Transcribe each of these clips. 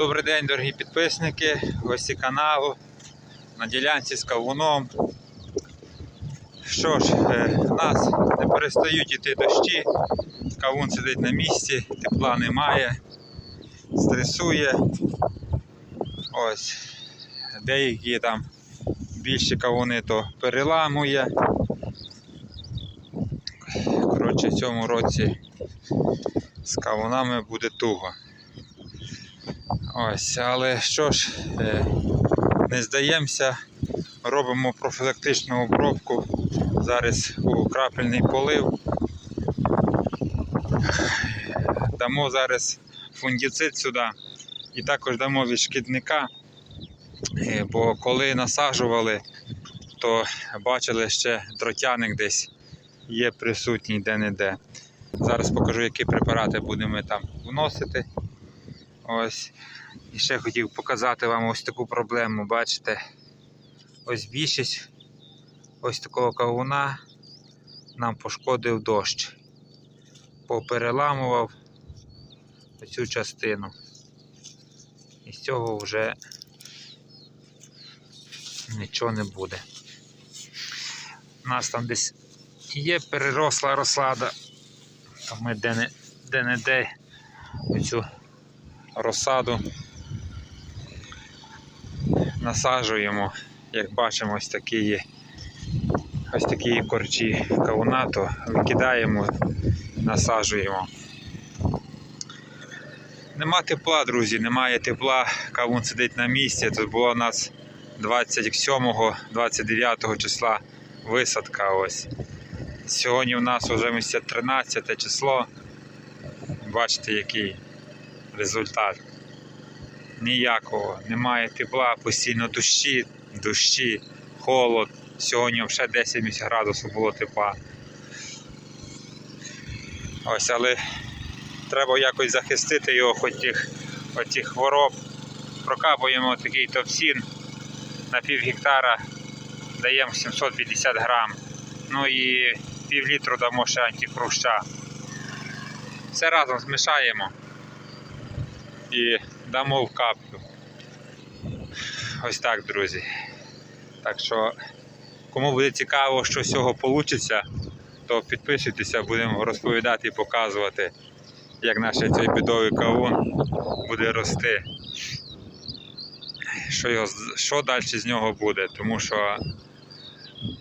Добрий день, дорогі підписники, гості каналу на ділянці з кавуном. Що ж, е, нас не перестають іти дощі, кавун сидить на місці, тепла немає, стресує. Ось. Деякі там більші кавуни то переламує. Коротше, в цьому році з кавунами буде туго. Ось, але що ж, е, не здаємося, робимо профілактичну обробку. Зараз у крапельний полив. Дамо зараз фунгіцид сюди і також дамо від шкідника, Е, бо коли насаджували, то бачили ще дротяник десь є присутній де-не-де. Зараз покажу, які препарати будемо там вносити. Ось. І ще хотів показати вам ось таку проблему. Бачите, ось більшість ось такого кавуна нам пошкодив дощ. Попереламував оцю частину. І з цього вже нічого не буде. У нас там десь є переросла розсада, то ми де-не- де-не-де оцю розсаду насаджуємо, як бачимо, ось такі є ось такі корчі кавунато викидаємо, насаджуємо. Нема тепла, друзі, немає тепла, кавун сидить на місці. Тут було у нас 27-29 числа висадка. ось. Сьогодні у нас вже місяць 13 число. Бачите, який результат. Ніякого. Немає тепла, постійно дощі, дощі, холод. Сьогодні вже 10 градусів було тепла. Ось, але треба якось захистити його хоч тих, від тих хвороб. Прокапуємо такий топсін на пів гектара, даємо 750 грам. Ну і пів літру дамо ще антикруща. Все разом змішаємо і дамо в каплю. Ось так, друзі. Так що, кому буде цікаво, що з цього вийде, то підписуйтеся, будемо розповідати і показувати, як наш цей бідовий кавун буде рости. Що, його, що далі з нього буде, тому що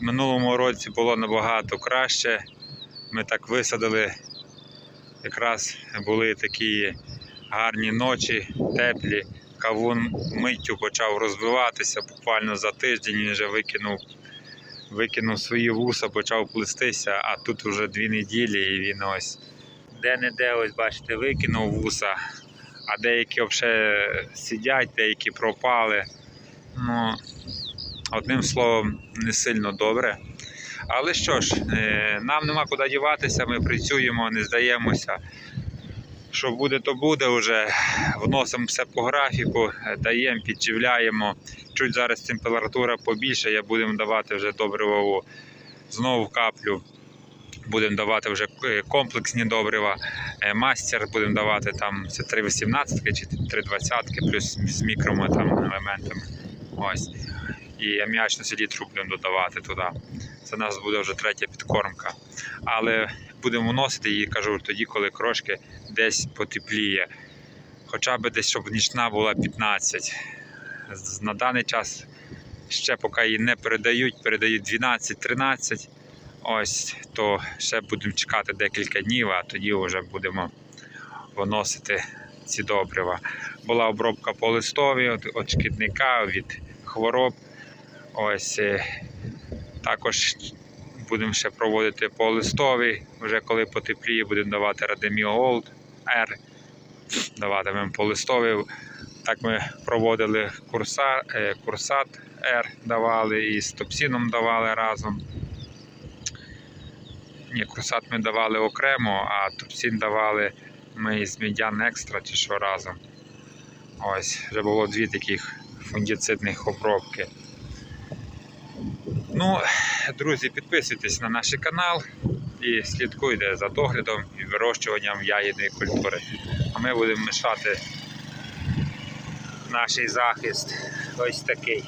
в минулому році було набагато краще. Ми так висадили, якраз були такі гарні ночі, теплі. Кавун миттю почав розвиватися. Буквально за тиждень він вже викинув, викинув свої вуса, почав плестися, а тут вже дві неділі і він ось де-не-де, ось бачите, викинув вуса, а деякі взагалі сидять, деякі пропали. Ну, одним словом, не сильно добре. Але що ж, е, нам нема куди діватися, ми працюємо, не здаємося. Що буде, то буде вже. Вносимо все по графіку, даємо, підживляємо. Чуть зараз температура побільше, будемо давати вже добривову знову каплю. Будемо давати вже е, комплексні добрива. Е, Мастер будемо давати там це 3,18 чи 3,20 плюс з мікроми там елементами. Ось. І аміачну селітру будемо додавати туди. Це у нас буде вже третя підкормка. Але будемо вносити її, кажу, тоді, коли крошки десь потепліє. Хоча б десь, щоб нічна була 15. На даний час ще поки її не передають, передають 12-13. Ось, то ще будемо чекати декілька днів, а тоді вже будемо вносити ці добрива. Була обробка по листові від, від шкідника, від хвороб. Ось е, також будемо ще проводити по листові. Вже коли потепліє, будемо давати Радеміо Gold R. Даватимемо по листові. Так ми проводили курса, е, курсат R давали і з топсіном давали разом. Ні, курсат ми давали окремо, а топсін давали ми з медян екстра чи що разом. Ось, вже було дві таких фунгіцидних обробки. Ну, друзі, підписуйтесь на наш канал і слідкуйте за доглядом і вирощуванням ягідної культури. А ми будемо мішати наш захист ось такий.